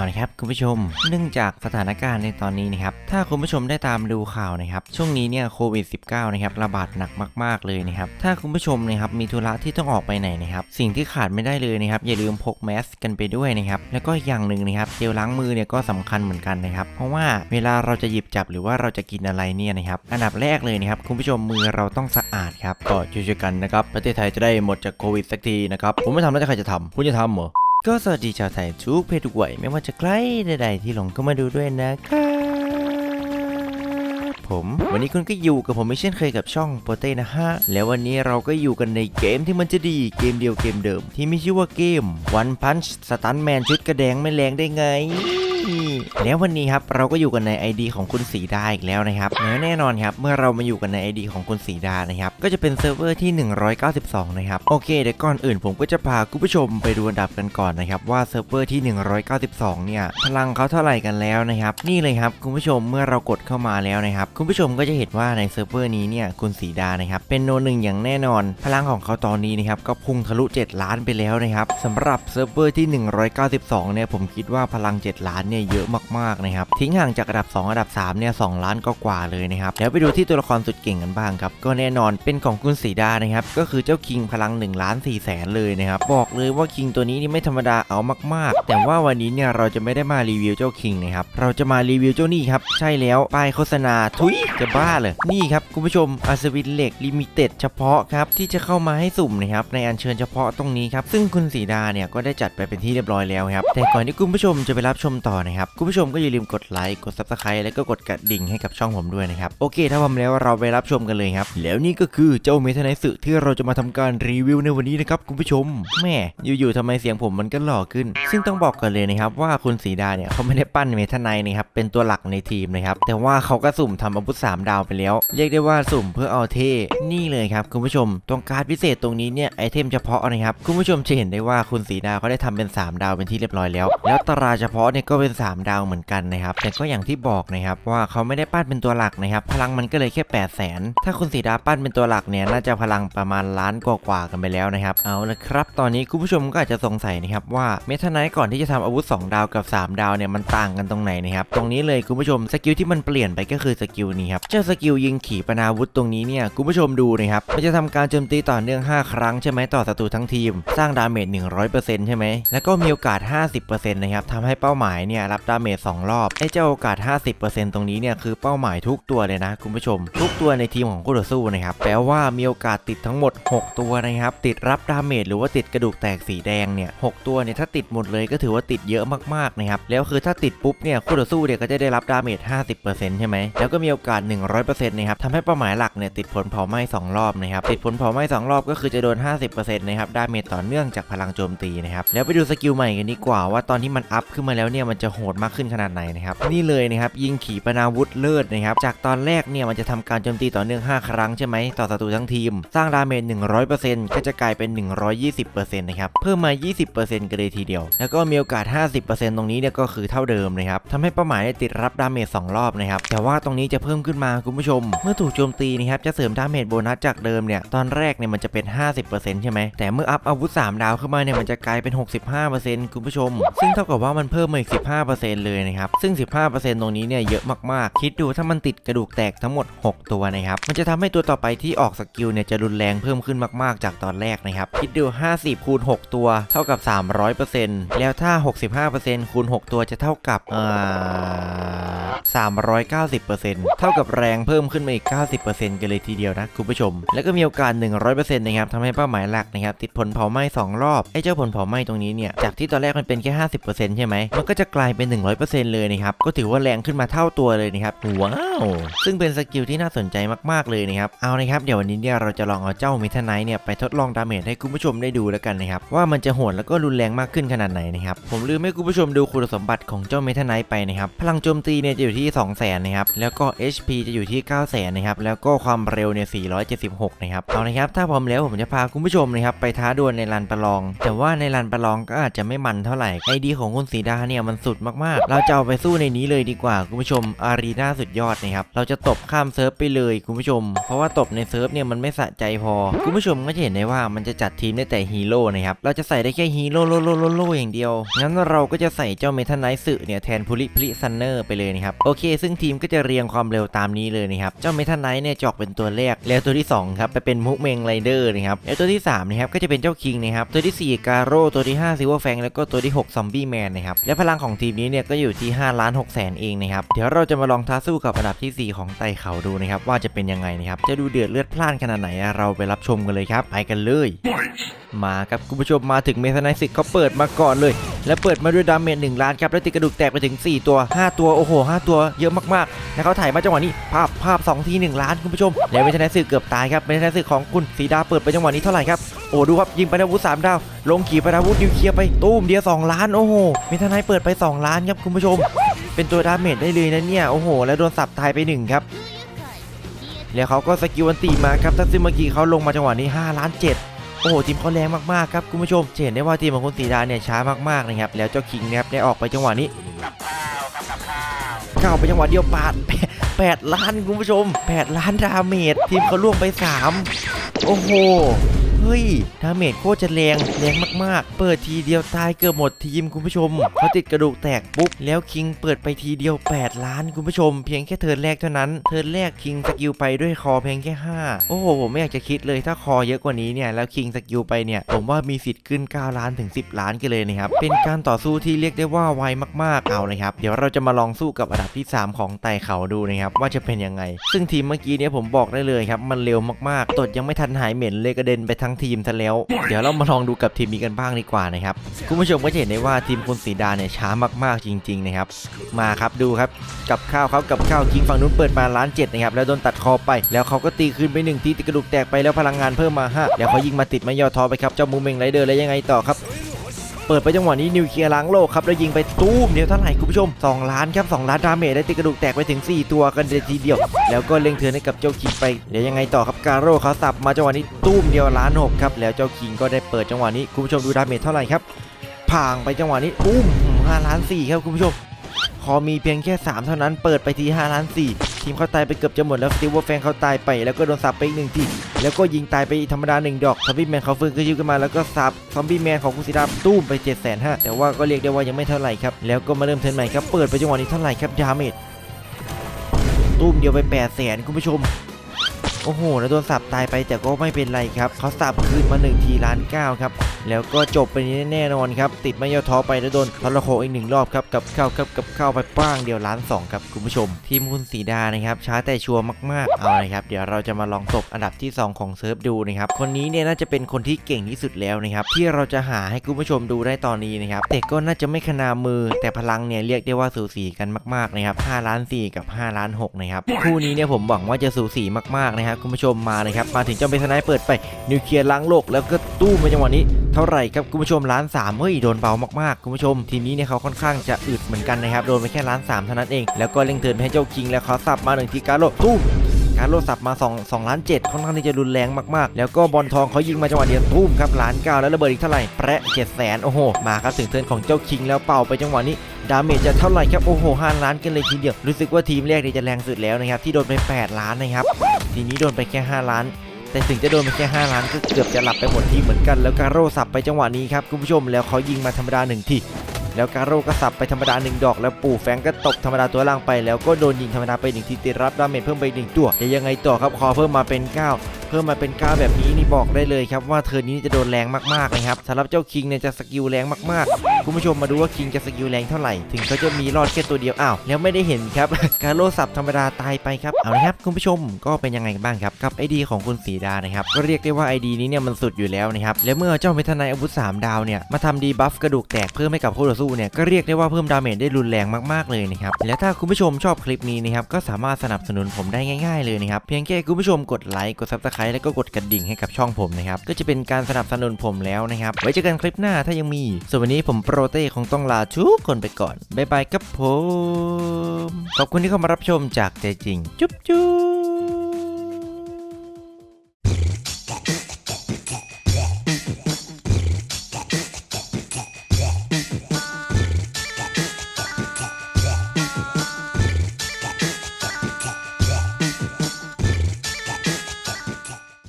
เอาละครับคุณผู้ชม เนื่องจากสถานการณ์ในตอนนี้นะครับ ถ้าคุณผู้ชมได้ตามดูข่าวนะครับ ช่วงนี้เนี่ยโควิด -19 นะครับระบาดหนักมาก ๆ เลยนะครับ ถ้าคุณผู้ชมนะครับมีธุระที่ต้องออกไปไหนนะครับ สิ่งที่ขาดไม่ได้เลยนะครับ อย่าลืมพกแมสกันไปด้วยนะครับ แล้วก็อย่างหนึ่งนะครับเจลล้างมือเนี่ยก็สำคัญเหมือนกันนะครับ เพราะว่าเวลาเราจะหยิบจับหรือว่าเราจะกินอะไรเนี่ยนะครับ อันดับแรกเลยนะครับคุณผู้ชมมือเราต้องสะอาดครับก็ช่วยๆกันนะครับประเทศไทยจะได้หมดจากโควิดสักทีนะครับผมไม่ทำแล้วจะใครจะทำคุณจะทำเหรอ ก็สวัสดีชาวไทยทุกเพศทุกวัยไม่ว่าจะใกล้ใดๆที่หลงเข้ามาดูด้วยนะครับผมวันนี้คุณก็อยู่กับผมไม่เช่นเคยกับช่องโปเต้นะฮะ แล้ววันนี้เราก็อยู่กันในเกมที่มันจะดีเกมเดียวเกมเดิม ที่มีชื่อว่าเกม One Punch Stunt Man ชุดกระแดงไม่แรงได้ไง แล้ววันนี้ครับเราก็อยู่กันใน ID ของคุณสีดาอีกแล้วนะครับแล้วแน่นอนครับเมื่อเรามาอยู่กันใน ID ของคุณสีดานะครับก็จะเป็นเซิร์ฟเวอร์ที่ 192 นะครับโอเคเดี๋ยวก่อนอื่นผมก็จะพาคุณผู้ชมไปดูอันดับกันก่อนนะครับว่าเซิร์ฟเวอร์ที่ 192 เนี่ยพลังเขาเท่าไหร่กันแล้วนะครับนี่เลยครับคุณผู้ชมเมื่อเรากดเข้ามาแล้วนะครับคุณผู้ชมก็จะเห็นว่าในเซิร์ฟเวอร์นี้เนี่ยคุณสีดานะครับเป็นโนหนึ่งอย่างแน่นอน พลังของเขาตอนนี้นะครับก็พุ่งทะลุ 7 ล้านไปแล้วนะครับสำหรับเซิร์ฟเวอร์ที่ 192 เนี่ยผมคิดว่าพลัง 7 ล้านเนี่ยเยอะมากๆนะครับทิ้งห่างจากอันดับ 2 อันดับ3เนี่ย2ล้านก็กว่าเลยนะครับแล้วไปดูที่ตัวละครสุดเก่งกันบ้างครับก็แน่นอนเป็นของคุณสีดานะครับก็คือเจ้าคิงพลัง1ล้าน4แสนเลยนะครับบอกเลยว่าคิงตัวนี้นี่ไม่ธรรมดาเอามากๆ แต่ว่าวันนี้เนี่ยเราจะไม่ได้มารีวิวเจ้าคิงนะครับเราจะมารีวิวเจ้านี่ครับใช่แล้วป้ายโฆษณาทุยจะบ้าเลยนี่ครับคุณผู้ชมอัศวินเหล็กลิมิเต็ดเฉพาะครับที่จะเข้ามาให้สุ่มนะครับในอันเชิญเฉพาะตรงนี้ครับซึ่งคุณสีดาเนี่ยก็ได้จัดไปเป็นที่เรียบร้อยแล้วครับแต่ก่อนที่คุณผู้ชมจะไปรับชมต่อนะครับคุณผู้ชมก็อย่าลืมกดไลค์กด subscribe แล้วก็กดกระดิ่งให้กับช่องผมด้วยนะครับ โอเค ถ้าพร้อมแล้วเราไปรับชมกันเลยครับ แล้วนี่ก็คือเจ้าเมทไนสึที่เราจะมาทำการรีวิวในวันนี้นะครับคุณผู้ชมแม่อยู่ๆทำไมเสียงผมมันก็หล่อขึ้น ซึ่งต้องบอกกันเลยนะครับว่าคุณสีดาเนี่ยเขาไม่ได้ปั้นเมทไนนะครับเป็นตัวหลักในทีมนะครับแต่ว่าเขาก็สุ่มทำอาวุธสามดาวไปแล้ว เรียกได้ว่าสุ่มเพื่อเอาเท่นี่เลยครับคุณผู้ชมตรงการ์ดพิเศษตรงนี้เนี่ยไอเทมเฉพาะนะครับคุณผู้ชมจะเห็นได้ว่าคุณสีดาเขาได้ทำเป็น 3 ดาวเป็นที่เรียบร้อยแล้ว แล้วตราเฉพาะเนี่ยก็เป็น 3ดาวเหมือนกันนะครับ แต่ก็อย่างที่บอกนะครับว่าเขาไม่ได้ปั้นเป็นตัวหลักนะครับ พลังมันก็เลยแค่8 0 0แสนถ้าคุณสีดาปั้นเป็นตัวหลักเนี่ยน่าจะพลังประมาณล้านกว่าๆกันไปแล้วนะครับ เอาละครับ ตอนนี้คุณผู้ชมก็อาจจะสงสัยนะครับว่าเมทาไนท์ก่อนที่จะทำอาวุธ 2 ดาวกับ 3 ดาวเนี่ยมันต่างกันตรงไหนนะครับ ตรงนี้เลยคุณผู้ชมสกิลที่มันเปลี่ยนไปก็คือสกิลนี้ครับ เจ้าสกิลยิงขีปนาวุธตรงนี้เนี่ยคุณผู้ชมดูนะครับ มันจะทำการโจมตีต่อเนื่อง 5 ครั้งใช่ไหมต่อศัตรูทั้งทีม สร้างดาเมจ100%ใช่ไหมแล้วก็มีโอกาส 50%นะครับทำให้เป้าหมายเนี่ยรับดาเมจ2รอบไอ้เจ้าโอกาส 50%ตรงนี้เนี่ยคือเป้าหมายทุกตัวเลยนะคุณผู้ชม ทุกตัวในทีมของคู่ต่อสู้นะครับแปลว่ามีโอกาสติดทั้งหมด 6 ตัวนะครับติดรับดาเมจหรือว่าติดกระดูกแตกสีแดงเนี่ยหตัวเนี่ยถ้าติดหมดเลยก็ถือว่าติดเยอะมากๆนะครับแล้วคือถ้าติดปุ๊บเนี่ยคู่ต่อสู้เนี่ยก็จะได้รับดาเมจ50%ใช่ไหมแล้วก็มีโอกาส 100%นะครับทำให้เป้าหมายหลักเนี่ยติดผลเผาไหม้2รอบนะครับติดผลเผาไหม้2รอบก็คือจะโดน 50%นะครับดาเมจต่อเนื่องจากพลังโจมตีนะครับแล้วไปดูสกิลใหม่กันดีกว่าว่าตอนที่มันอัพขึ้นมาแล้วเนี่ยมันจะโหดมากขึ้นขนาดไหนนะครับนี่เลยนะครับยิงขีปนาวุธเลิศนะครับจากตอนแรกเนี่ยมันจะทำการโจมตีต่อเนื่อง 5 ครั้งใช่ไหมต่อศัตรูทั้งทีม สร้างดาเมจ100%ก็จะกลายเป็น 120%นะครับเพิ่มมา 20%กันเลยทีเดียว แล้วก็มีโอกาส 50%ตรงนี้เนี่ยก็คือเท่าเดิมนะครับทำให้เป้าหมายได้ติดรับดาเมจ2รอบนะครับแต่ว่าตรงนี้จะเพิ่มขึ้นมาคุณผู้ชม เมื่อถูกโจมตีนะครับจะเสริมดาเมจโบนัสจากเดิมเนี่ยตอนแรกเนี่ยมันจะเป็น 50%ใช่ไหมแต่เมื่ออัพอาวุธ 3 ดาวขึ้นมาเนี่ยมันจะกลายเป็น 65%คุณผู้ชม ซึ่งเท่ากับว่ามันเพิ่มมาอีก 15%เลยนะครับ ซึ่ง 15%ตรงนี้เนี่ยเยอะมากๆ คิดดูถ้ามันติดกระดูกแตกทั้งหมด 6 ตัวนะครับ มันจะทำให้ตัวต่อไปที่ออกสกิลเนี่ยจะรุนแรงเพิ่มขึ้นมากๆ จากตอนแรกนะครับ คิดดู 50 คูณ 6 ตัวเท่ากับ 300%แล้วถ้า 65%คูณ 6 ตัวจะเท่ากับอ่า390%เท่ากับแรงเพิ่มขึ้นมาอีก 90%กันเลยทีเดียวนะคุณผู้ชม แล้วก็มีโอกาส 100%นะครับทำให้เป้าหมายหลักนะครับติดผลเผาไหม้ 2 รอบ ไอ้เจ้าผลเผาไหม้ตรงนี้เนี่ย จากที่ตอนแรกมันเป็นแค่ 50%ใช่ไหม มันก็จะกลายเป็น100%เลยนะครับ ก็ถือว่าแรงขึ้นมาเท่าตัวเลยนะครับ ว้าว ซึ่งเป็นสกิลที่น่าสนใจมากๆเลยนะครับ เอาเลยครับ เดี๋ยววันนี้เนี่ยเราจะลองเอาเจ้ามิทไนท์เนี่ยไปทดลองดาเมจให้คุณผู้ชมได้ดูแล้วกันนะครับ ว่ามันจะโหดแล้วก็รุนแรงมากขึ้นขนาดไหนนะครับ ผมลืมให้คุณผู้ชมดูคุณสมบัติของเจ้ามิทไนท์ไปนะครับ พลังโจมตีเนี่ยจะอยู่ที่ 2 0 0 0 0 0นะครับ แล้วก็ HP จะอยู่ที่ 9 0 0 0 0นะครับ แล้วก็ความเร็วเนี่ย 476 นะครับ เอาเลยครับ ถ้าพร้อมแล้วผมจะพาคุณผู้ชมนะครับไปท้าดวลในลานประลอง แต่ว่าในลานประลองก็อาจจะไม่มันเท่าไหร่ไอดีของคุณสีดาเนี่ยมันสุดมากเราจะเอาไปสู้ในนี้เลยดีกว่าคุณผู้ชมอารีนาสุดยอดนะครับเราจะตบข้ามเซิร์ฟไปเลยคุณผู้ชม เพราะว่าตบในเซิร์ฟเนี่ยมันไม่สะใจพอคุณผู้ชมก็จะเห็นได้ว่ามันจะจัดทีมได้แต่ฮีโร่นะครับเราจะใส่ได้แค่ฮีโร่โลโลโลโลอย่างเดียวงั้นเราก็จะใส่เจ้าเมทัลไนท์สึเนี่ยแทนพลิพลิซันเนอร์ไปเลยนะครับโอเค ซึ่งทีมก็จะเรียงความเร็วตามนี้เลยนะครับเจ้าเมทัลไนท์เนี่ยจอกเป็นตัวแรกแล้วตัวที่สองครับไปเป็นมุกเมงไรเดอร์นะครับแล้วตัวที่สามนะครับก็จะเป็นเจ้าคิงนะครับตัวที่สี่การโร่ตัวที่ห้าซิลเวอร์แฟงแล้วก็ตัวที่หกซอมบี้แมนนะครับและพลังของทีมนี้เนี่ยก็อยู่ที่5ล้าน6แสนเองนะครับ เดี๋ยวเราจะมาลองท้าสู้กับอันดับทีสี่ 4 ของไต่เขาดูนะครับว่าจะเป็นยังไงนะครับ จะดูเดือดเลือดพล่านขนาดไหนอะเราไปรับชมกันเลยครับ ไปกันเลย มาครับคุณผู้ชมมาถึงเมทานายสิกเขาเปิดมาก่อนเลย แล้วเปิดมาด้วยดาเมจหนึ่งล้านครับแล้วติดกระดูกแตกไปถึง 4 ตัว 5 ตัวโอ้โห 5 ตัวเยอะมากๆแล้วเขาถ่ายมาจังหวะนี้ภาพภาพ2ที1ล้านคุณผู้ชมแล้วเมทานายสิกเกือบตายครับเมทานายสิกของคุณสีดาเปิดไปจังหวะนี้เท่าไหร่ครับ โอ้ดูครับยิงไปนาวุธสามดาว ลงขี่ไปนาวุธนิวเคลียร์ไปตู้มเดียว2ล้านโอ้โหเมทานายเปิดไป 2 ล้านครับคุณผู้ชม เป็นตัวดาเมจได้เลยนะเนี่ยโอ้โห แล้วโดนสับตายไปหนึ่งครับแล้วเขาก็สกิลอันตีมาครับทัซึ่งเมื่อกี้เขาลงมาจังหวะนี้ 5 ล้าน 7 โอ้โหทีมเขาแรงมากๆครับคุณผู้ชมเห็นได้ว่าทีมของคุณสีดาเนี่ยช้ามากๆนะครับแล้วเจ้าคิงนะครับได้ออกไปจังหวะนี้เข้าไปจังหวะเดียวปาด8ล้านคุณผู้ชม 8 ล้านดาเมจทีมเขาล่วงไป 3 โอ้โห เฮ้ยดาเมจโคตรจะแรงแรงมากๆ เปิดทีเดียวตายเกือบหมดทีมคุณผู้ชมเขาติดกระดูกแตกปุ๊บแล้วคิงเปิดไปทีเดียว 8 ล้านคุณผู้ชม เพียงแค่เทิร์นแรกเท่านั้นเทิร์นแรกคิงสกิลไปด้วยคอเพียงแค่ 5 โอ้โหผมไม่อยากจะคิดเลยถ้าคอเยอะกว่านี้เนี่ยแล้วคิงสกิลไปเนี่ยผมว่ามีสิทธิ์ขึ้น 9 ล้านถึง 10 ล้านกันเลยนะครับเป็นการต่อสู้ที่เรียกได้ว่าไวมากๆเอาเลยครับเดี๋ยวเราจะมาลองสู้กับอันดับที่ 3 ของไต่เขาดูนะครับว่าจะเป็นยังไง ซึ่งทีมเมื่อกี้เนี่ยผมบอกได้เลยครับมันเร็วมากๆ ตดยังไม่ทันหายเหม็นเลยกระเด็นไปทั้งทีมซะแล้ว เดี๋ยวเรามาลองดูกับทีมนี้กันบ้างดีกว่านะครับ คุณผู้ชมก็จะเห็นได้ว่าทีมคุณสีดาเนี่ยช้ามากๆจริงๆนะครับ มาครับดูครับกับข้าวเขากับข้าวคิงฝั่งนู้นเปิดมาล้านเจ็ดนะครับแล้วโดนตัดคอไป แล้วเขาก็ตีคืนไปหนึ่งทีติกระดูกแตกไปแล้วพลังงานเพิ่มมาห้าแล้วเขายิงมาติดไม่ย่อท้อไปครับเจ้ามูเมงไรเดอร์แล้วยังไงต่อครับ เปิดไปจังหวะนี้นิวเคลียร์ล้างโลกครับแล้วยิงไปตู้มเดียวเท่าไหร่คุณผู้ชม 2 ล้านครับ 2 ล้านดาเมจได้ติกระดูกแตกไปถึง 4 ตัวกันเลยทีเดียว แล้วก็เล็งเทือให้กับเจ้าคิงไปแล้วยังไงต่อครับการโร่เขาสับมาจังหวะนี้ตู้มเดียวล้านหกครับแล้วเจ้าคิงก็ได้เปิดจังหวะนี้คุณผู้ชมดูดาเมจเท่าไหร่ครับพางไปจังหวะนี้ตุ้มห้าล้านสี่ครับคุณผู้ชมพอมีเพียงแค่ 3 เท่านั้นเปิดไปที5ล้าน4 ทีมเขาตายไปเกือบจะหมดแล้วสติวเวอร์แฟงเขาตายไปแล้วก็โดนสับไปอีกหนึ่งทีแล้วก็ยิงตายไปธรรมดาหนึ่งดอกซอมบี้แมนเขาฟื้นขึ้นยืนขึ้นมาแล้วก็สับซอมบี้แมนของคุณสีดาตู้มไป7 5 0 0 0แต่ว่าก็เรียกได้ว่ายังไม่เท่าไหร่ครับแล้วก็มาเริ่มเทิร์นใหม่ครับเปิดไปจังหวะนี้เท่าไหร่ครับดาเมจตู้มเดียวไป8 0 0 0 0 0คุณผู้ชมโอ้โห แล้วโดนสับตายไปแต่ก็ไม่เป็นไรครับ เขาสับคืนมา1ทีล้านเก้าครับ แล้วก็จบไปนี้แน่นอนครับ ติดไม่ย่อท้อไปแล้วโดนทอรโคอีกหนึ่งรอบครับกับเข้าครับกับเข้าไปป้างเดียวล้านสองครับคุณผู้ชม ทีมคุณสีดานะครับช้าแต่ชัวร์มากๆเอาเลยครับเดี๋ยวเราจะมาลองตบอันดับที่ 2 ของเซิร์ฟดูนะครับคนนี้เนี่ยน่าจะเป็นคนที่เก่งที่สุดแล้วนะครับที่เราจะหาให้คุณผู้ชมดูได้ตอนนี้นะครับแต่ก็น่าจะไม่ขนามือ แต่พลังเนี่ยเรียกได้ว่าสูสีกันมากๆนะครับ5ล้าน4กับ 5 ล้าน6นะครับคู่นี้เนี่ยผมหวังว่าจะสูสีมากๆนะครับคุณผู้ชมมาเลยครับมาถึงเจ้าเบสไนเปิดไปนิวเคลียร์ล้างโลกแล้วก็ตู้มาจังหวะนี้เท่าไหร่ครับคุณผู้ชมล้านสามเฮ้ยโดนเบามากๆคุณผู้ชม ทีมนี้เนี่ยเขาค่อนข้างจะอึดเหมือนกันนะครับโดนไปแค่ล้านสามเท่านั้นเอง แล้วก็เล็งเทิร์นไปให้เจ้าคิงแล้วเขาสับมาหนึ่งทีการโลตู้มการโลสับมา2 2ล้าน7ค่อนข้างที่จะรุนแรงมากๆ แล้วก็บอลทองเขายิงมาจังหวะเดียวตู้มครับล้านเก้าแล้วระเบิดอีกเท่าไหร่แปะเจ็ดแสนโอ้โหมาครับถึงเทินของเจ้าคิงแล้วเป่าไปจังหวะนี้ดาเมจจะเท่าไหร่ครับโอ้โหห้าล้านกันเลยทีเดียวรู้สึกว่าทีมแรกเนี่ยจะแรงสุดแล้วนะครับที่โดนไป 8 ล้านนะครับทีนี้โดนไปแค่ 5 ล้าน แต่ถึงจะโดนไปแค่5ล้านก็เกือบจะหลับไปหมดทีเหมือนกัน แล้วการโร่สับไปจังหวะนี้ครับคุณผู้ชมแล้วเขายิงมาธรรมดาหนึ่งทีแล้วการโร่ก็สับไปธรรมดาหนึ่งดอก แล้วปู่แฟงก็ตกธรรมดาตัวล่างไป แล้วก็โดนยิงธรรมดาไปหนึ่งทีติดรับดาเมจเพิ่มไปหนึ่งตัวจะยังไงต่อครับคอเพิ่มมาเป็น 9 เพิ่มมาเป็น9แบบนี้นี่บอกได้เลยครับว่าเธอนี้จะโดนแรงมากๆนะครับสำหรับเจ้าคิงเนี่ยจะสกิลแรงมากๆ คุณผู้ชมมาดูว่าคิงจะสกิลแรงเท่าไหร่ ถึงเขาจะมีรอดแค่ตัวเดียวอ้าวแล้วไม่ได้เห็นครับการโลสับธรรมดาตายไปครับเอาละครับคุณผู้ชมก็เป็นยังไงบ้างครับกับไอดีของคุณสีดานะครับก็เรียกได้ว่าไอดีนี้เนี่ยมันสุดอยู่แล้วนะครับแล้วเมื่อเจ้าเมทนายอาวุธ 3 ดาวเนี่ยมาทำดีบัฟกระดูกแตกเพิ่มให้กับคู่ต่อสู้เนี่ยก็เรียกได้ว่าเพิ่มดาเมจได้รุนแรงมากๆเลยนะครับและถ้าคุณผู้ชมชอบคลิปนี้นะครับก็สามารถสนับสนุนผมได้ง่าย ๆเลยนะครับเพียงแค่คุณผู้ชมกดไลค์กดซับสไครต์แล้วก็กดกระดิ่งให้กับช่องผมนะครับ ก็จะเป็นการสนับสนุนผมแล้วนะครับ ไว้เจอกันคลิปหน้าถ้ายังมี ส่วนวันนี้ผมโปรเต้คงต้องลาทุกคนไปก่อน บ๊ายบายครับผม ขอบคุณที่เข้ามารับชมจากใจจริง จุ๊บจุ๊บ